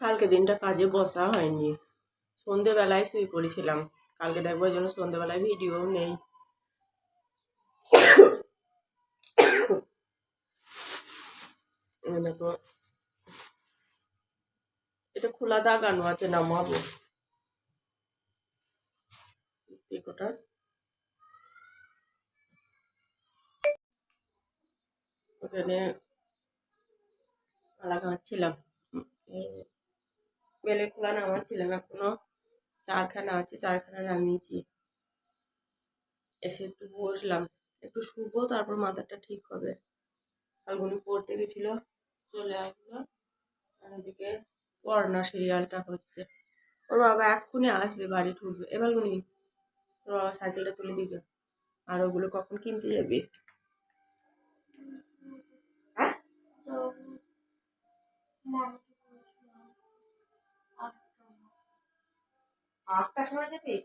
কালকে দিনটা কাজে বসা হয়নি। সন্ধেবেলায় শুয়ে পড়েছিলাম। কালকে দেখব এই জন্য সন্ধেবেলায় ভিডিও নেই। এটা খোলা দাগানো আছে, নামাবো। টিকোটা ওখানে গাঁচ্ছিলাম বেলে খোলা নামাচ্ছিলাম এখনও চারখানা আছে, চারখানা নামিয়েছি। এসে একটু বসলাম, একটু শুবো, তারপর মাথাটা ঠিক হবে। ফাল্গুনি পড়তে গেছিল, চলে আসলো। ওদিকে পড়না সিরিয়ালটা হচ্ছে। ওর বাবা এক্ষুনি আসবে, বাড়ি ঢুকবে। এ ফাল্গুনি, তোর বাবা সাইকেলটা তুলে দিবে। আর ওগুলো কখন কিনতে যাবি? আটটার সময় যাবি?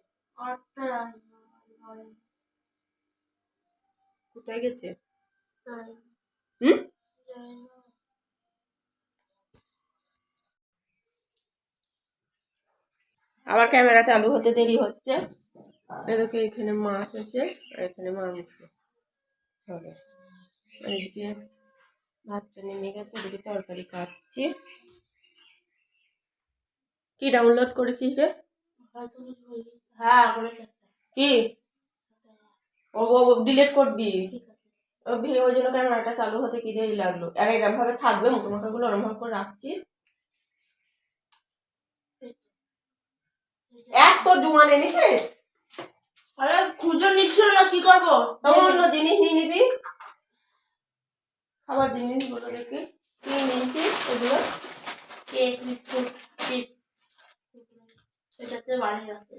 কোথায় গেছে? হুম? আবার ক্যামেরা চালু হতে দেরি হচ্ছে। এদিকে এখানে মাছ আছে আর এখানে মাংস। হবে আর এদিকে ভাতটা নেমে গেছে এদিকে তরকারি কাটছি কি ডাউনলোড করেছিস রে? হ্যাঁ কি? ও ডিলিট করবি? ওই জন্য ক্যামেরাটা চালু হতে কি দেরি লাগল? আর এরকম ভাবে থাকবে গুলো ওরম ভাবে করে রাখছিস? এক তো জুয়ান এনেছিস আরে খুঁজো নিচ্ছিল না কি করব? তখন অন্য জিনিস নিয়ে নিবি? খাবার জিনিসগুলো দেখে। কি নিয়েছিস? ওগুলো কেক বিস্কুট। বাড়ি আছে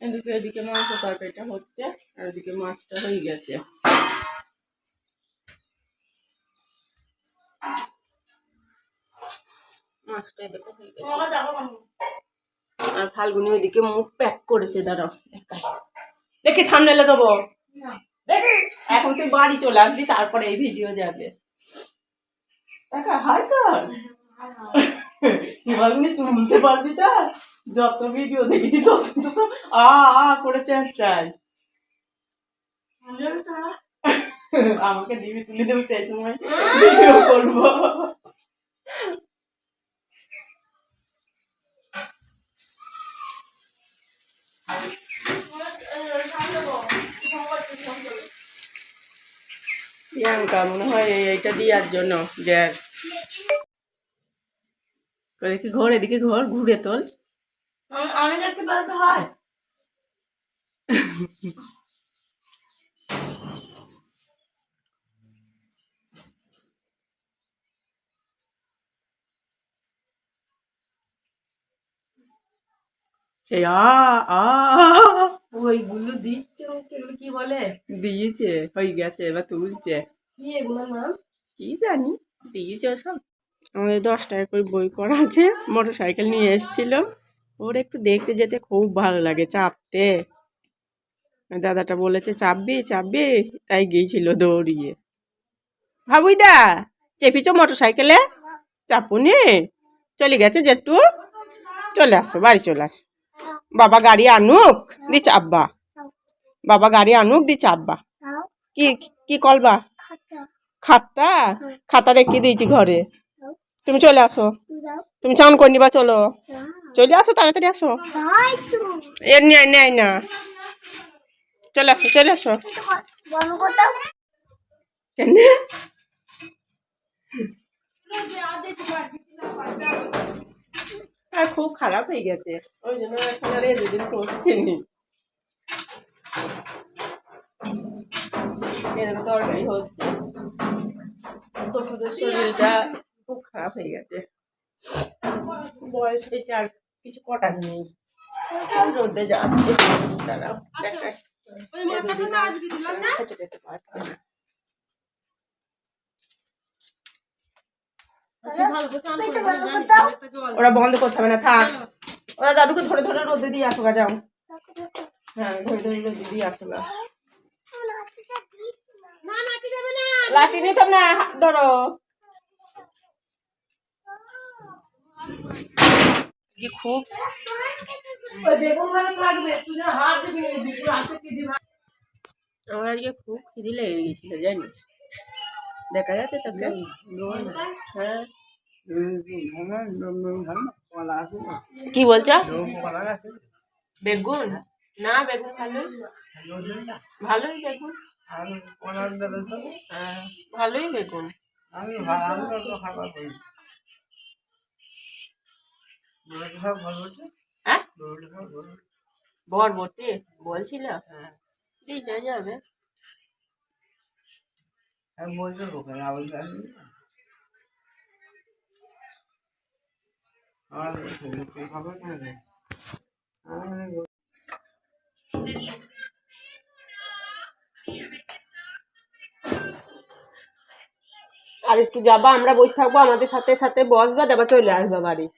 এদিকে এদিকে মাংস তরকারিটা হচ্ছে আর ওদিকে মাছটা হয়ে গেছে। মাছটা এদিকে হয়ে গেছে। আর ফাল্গুনি ওইদিকে মুখ প্যাক করেছে দাঁড়াও দেখাই। দেখে থামনেলে দেবো। এখন তুই বাড়ি চলে আসবি তারপরে এই ভিডিও যাবে। দেখা ফাল্গুনি তুলতে পারবি তা। যত ভিডিও দেখেছি তত তো আ আ করে চাই আমাকে দিবি তুলে দেবো সেই সময় ভিডিও করব। প্রিয়াঙ্কা মনে হয় এইটা দেওয়ার জন্য যে এদিকে ঘর এদিকে ঘর ঘুরে তোল। আমি দেখতে হয়। সেই আ আ। ওইগুলো দিচ্ছে এগুলো কি বলে? দিয়েছে হয়ে গেছে এবার তুলছে। কি এগুলোর নাম? কি জানি দিয়েছে ওসব। আমাদের দশ টাকা করে বই করা আছে মোটর সাইকেল নিয়ে এসেছিল। ওর একটু দেখতে যেতে খুব ভালো লাগে চাপতে। দাদাটা বলেছে চাপবি চাপবি? তাই গিয়েছিল দৌড়িয়ে। ভাবুইদা চেপিছ মোটর সাইকেলে চাপুনি? চলে গেছে যেটু চলে আসো বাড়ি চলে আসো। বাবা গাড়ি আনুক দি চাপবা বাবা গাড়ি আনুক দি চাপবা কি কি করবা খাতা। খাতা? রেখে দিয়েছি ঘরে। তুমি চলে আসো। তুমি চান করে নিবা চলো। চলে আসো তাড়াতাড়ি আসো। এর নেয় নেয় না। চলে আসো চলে আসো। কেন? আর খুব খারাপ হয়ে গেছে। ওই জন্য এখন আর দুদিন করছে নি এরকম তরকারি হচ্ছে। শ্বশুরের শরীরটা খুব খারাপ হয়ে গেছে। বয়স হয়েছে আর কিছু করার নেই। রোদে যাচ্ছে। খেতে পারছে না। ভালো করে চান করে দাও, জানিস, একটা জল ওরা বন্ধ করতে হবে না থাক। ওরা দাদুকে ধরে ধরে রোদে দিয়ে আসো গা যাও। হ্যাঁ ধরে ধরে রোদে দিয়ে আসো গা। না না কি যাবে না। লাঠি নিতে না ধরো। কি খুব? ওই বেগুন ভালো থাকবে তুই না হাত দিবি না দুপুর আসে কি দিবি? আমার আজকে খুব খিদি লেগে গেছিল জানিস? দেখা যাচ্ছে তোকে? হ্যাঁ। কি বলছো? বেগুন। না বেগুন ভালোই। ভালোই বেগুন। হ্যাঁ ভালোই বেগুন। হ্যাঁ? বরবটি বলছিল। দিয়ে যা আর একটু যাবা আমরা বসে থাকব আমাদের সাথে সাথে বসবা তারপর চলে আসবা বাড়ি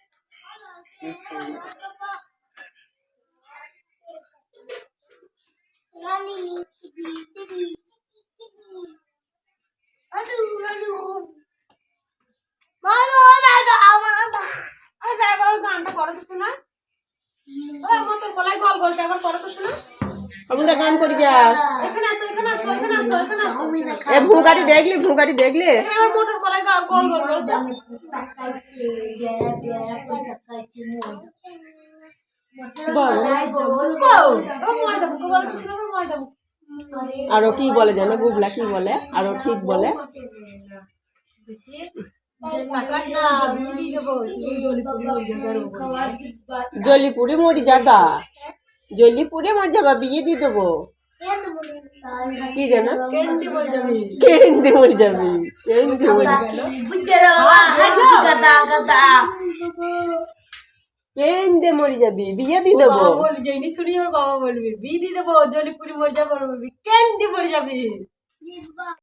আরে মুখে বলো। তো শোনা, এবার ময়দা মুখে। আরও কি বলে জানো গুবলা কি বলে? আরও ঠিক বলে। টাকা না বিয়ে দিয়ে দেবো তুমি জলি পুরি মরি যাবা বিয়ে দিয়ে দেবো? কি জানো? কেঞ্চি পড়ে যাবি। কেন্দ্রে মরি যাবি কেন্দ্রে মরি কেন্দ্রে মরি যাবি বিয়ে দিয়ে দেবো। বাবা শুনি ওর বাবা বলবি বিয়ে দিয়ে দেবো জলি পুরি মরে যাব আর বলবি কেন দিয়ে মরে যাবি।